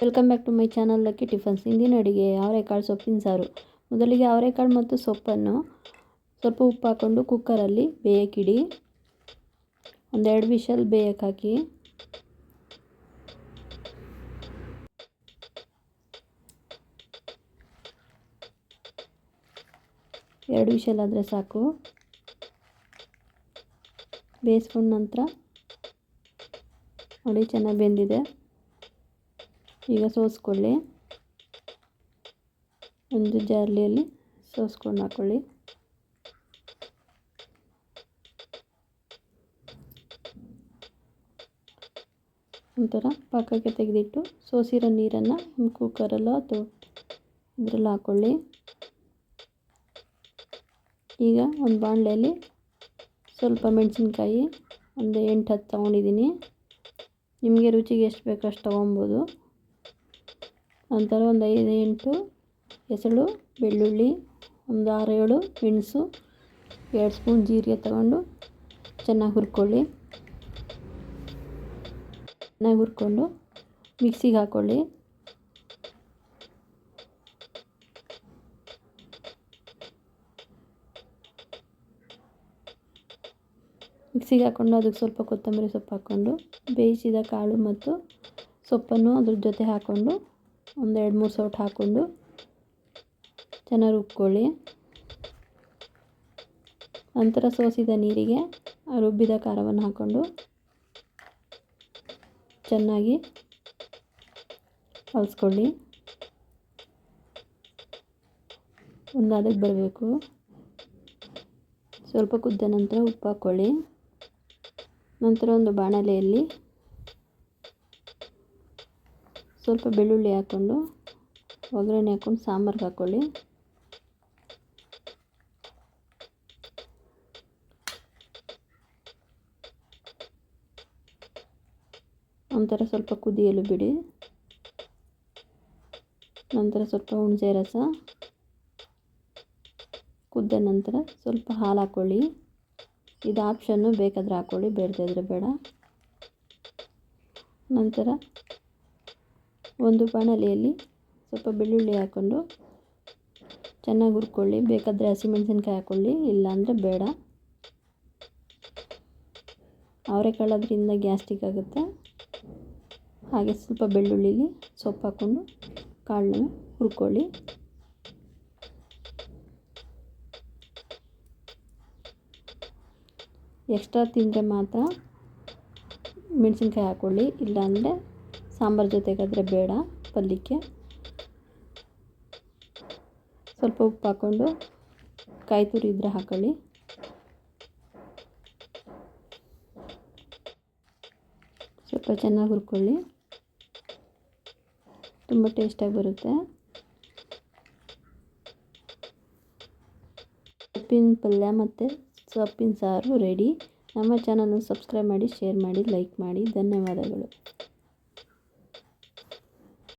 Welcome back to my channel lucky tiffins ಇಂದಿನ ಅಡುಗೆ ಅವರೆಕಾಳು ಸೊಪ್ಪಿನ ಸಾರು. ಮೊದಲಿಗೆ ಅವರೆಕಾಳು ಮತ್ತು ಸೊಪ್ಪನ್ನು ಸ್ವಲ್ಪ ಉಪ್ಪು ಹಾಕ್ಕೊಂಡು ಕುಕ್ಕರಲ್ಲಿ ಬೇಯಕ್ಕಿಡಿ ಒಂದೆರಡು ವಿಷಲ್ ಬೇಯಕ್ಕೆ ಹಾಕಿ. ಎರಡು ವಿಷಲ್ ಆದರೆ ಸಾಕು. ಬೇಯಿಸ್ಕೊಂಡ ನಂತರ ನೋಡಿ ಚೆನ್ನಾಗಿ ಬೆಂದಿದೆ. ಈಗ ಸೋಸ್ಕೊಳ್ಳಿ. ಒಂದು ಜಾರ್ಲಿಯಲ್ಲಿ ಸೋಸ್ಕೊಂಡು ಹಾಕ್ಕೊಳ್ಳಿ ಒಂಥರ ಪಕ್ಕಕ್ಕೆ ತೆಗೆದಿಟ್ಟು ಸೋಸಿರೋ ನೀರನ್ನು ಕುಕ್ಕರಲ್ಲೋ ಅಥವಾ ಇದರಲ್ಲಿ ಹಾಕ್ಕೊಳ್ಳಿ ಈಗ ಒಂದು ಬಾಣಲೆಯಲ್ಲಿ ಸ್ವಲ್ಪ ಮೆಣಸಿನ್ಕಾಯಿ, ಒಂದು ಎಂಟು ಹತ್ತು ತೊಗೊಂಡಿದ್ದೀನಿ. ನಿಮಗೆ ರುಚಿಗೆ ಎಷ್ಟು ಬೇಕು ಅಷ್ಟು ತೊಗೊಬೋದು. ನಂತರ ಒಂದು ಐದು ಎಂಟು ಹೆಸಳು, ಬೆಳ್ಳುಳ್ಳಿ, ಒಂದು ಆರು ಏಳು, ಮೆಣಸು, ಎರಡು ಸ್ಪೂನ್ ಜೀರಿಗೆ ತಗೊಂಡು ಚೆನ್ನಾಗಿ ಹುರ್ಕೊಳ್ಳಿ. ಚೆನ್ನಾಗಿ ಹುರ್ಕೊಂಡು ಮಿಕ್ಸಿಗೆ ಹಾಕ್ಕೊಳ್ಳಿ ಮಿಕ್ಸಿಗೆ ಹಾಕ್ಕೊಂಡು ಅದಕ್ಕೆ ಸ್ವಲ್ಪ ಕೊತ್ತಂಬರಿ ಸೊಪ್ಪು ಹಾಕ್ಕೊಂಡು ಬೇಯಿಸಿದ ಕಾಳು ಮತ್ತು ಸೊಪ್ಪನ್ನು ಅದ್ರ ಜೊತೆ ಹಾಕ್ಕೊಂಡು ಒಂದು ಎರಡು ಮೂರು ಸೌಟ್ ಹಾಕ್ಕೊಂಡು ಚೆನ್ನಾಗಿ ರುಬ್ಕೊಳ್ಳಿ. ನಂತರ ಸೋಸಿದ ನೀರಿಗೆ ರುಬ್ಬಿದ ಖಾರವನ್ನು ಹಾಕ್ಕೊಂಡು ಚೆನ್ನಾಗಿ ಕಲಸ್ಕೊಳ್ಳಿ. ಒಂದು ಅದಕ್ಕೆ ಬರಬೇಕು. ಸ್ವಲ್ಪ ಕುದ್ದ ನಂತರ ಉಪ್ಪು ಹಾಕ್ಕೊಳ್ಳಿ. ನಂತರ ಒಂದು ಬಾಣಲೆಯಲ್ಲಿ ಸ್ವಲ್ಪ ಬೆಳ್ಳುಳ್ಳಿ ಹಾಕ್ಕೊಂಡು ಒಗ್ಗರಣೆ ಹಾಕ್ಕೊಂಡು ಸಾಂಬಾರ್ಗೆ ಹಾಕ್ಕೊಳ್ಳಿ. ಒಂಥರ ಸ್ವಲ್ಪ ಕುದಿಯಲು ಬಿಡಿ. ನಂತರ ಸ್ವಲ್ಪ ಹುಣಸೆ ರಸ. ಕುದ್ದ ನಂತರ ಸ್ವಲ್ಪ ಹಾಲು ಹಾಕ್ಕೊಳ್ಳಿ. ಇದು ಆಪ್ಷನ್ನು ಬೇಕಾದರೆ ಹಾಕ್ಕೊಳ್ಳಿ, ಬೇಡದಿದ್ರೆ ಬೇಡ. ನಂತರ ಒಂದು ಬಾಣಲೆಯಲ್ಲಿ ಸ್ವಲ್ಪ ಬೆಳ್ಳುಳ್ಳಿ ಹಾಕ್ಕೊಂಡು ಚೆನ್ನಾಗಿ ಹುರ್ಕೊಳ್ಳಿ. ಬೇಕಾದರೆ ಹಸಿಮೆಣಸಿನ್ಕಾಯಿ ಹಾಕ್ಕೊಳ್ಳಿ ಇಲ್ಲಾಂದರೆ ಬೇಡ. ಅವರೆಕಾಳು ಅದರಿಂದ ಗ್ಯಾಸ್ಟಿಕ್ ಆಗುತ್ತೆ. ಹಾಗೆ ಸ್ವಲ್ಪ ಬೆಳ್ಳುಳ್ಳಿಲಿ ಸೊಪ್ಪು ಹಾಕ್ಕೊಂಡು ಕಾಳನ್ನ ಹುರ್ಕೊಳ್ಳಿ. ಎಕ್ಸ್ಟ್ರಾ ತಿಂದರೆ ಮಾತ್ರ ಮೆಣಸಿನ್ಕಾಯಿ ಹಾಕ್ಕೊಳ್ಳಿ ಇಲ್ಲಾಂದರೆ ಸಾಂಬಾರು ಜೊತೆಗಾದರೆ ಬೇಡ, ಪಲ್ಯಕ್ಕೆ. ಸ್ವಲ್ಪ ಉಪ್ಪು ಹಾಕ್ಕೊಂಡು ಕಾಯಿ ತುರಿ ಇದ್ರೆ ಹಾಕೊಳ್ಳಿ. ಸ್ವಲ್ಪ ಚೆನ್ನಾಗಿ ಹುರ್ಕೊಳ್ಳಿ. ತುಂಬ ಟೇಸ್ಟಾಗಿ ಬರುತ್ತೆ. ಸೊಪ್ಪಿನ ಪಲ್ಯ ಮತ್ತು ಸೊಪ್ಪಿನ ಸಾರು ರೆಡಿ. ನಮ್ಮ ಚಾನಲ್ನ ಸಬ್ಸ್ಕ್ರೈಬ್ ಮಾಡಿ, ಶೇರ್ ಮಾಡಿ, ಲೈಕ್ ಮಾಡಿ. ಧನ್ಯವಾದಗಳು.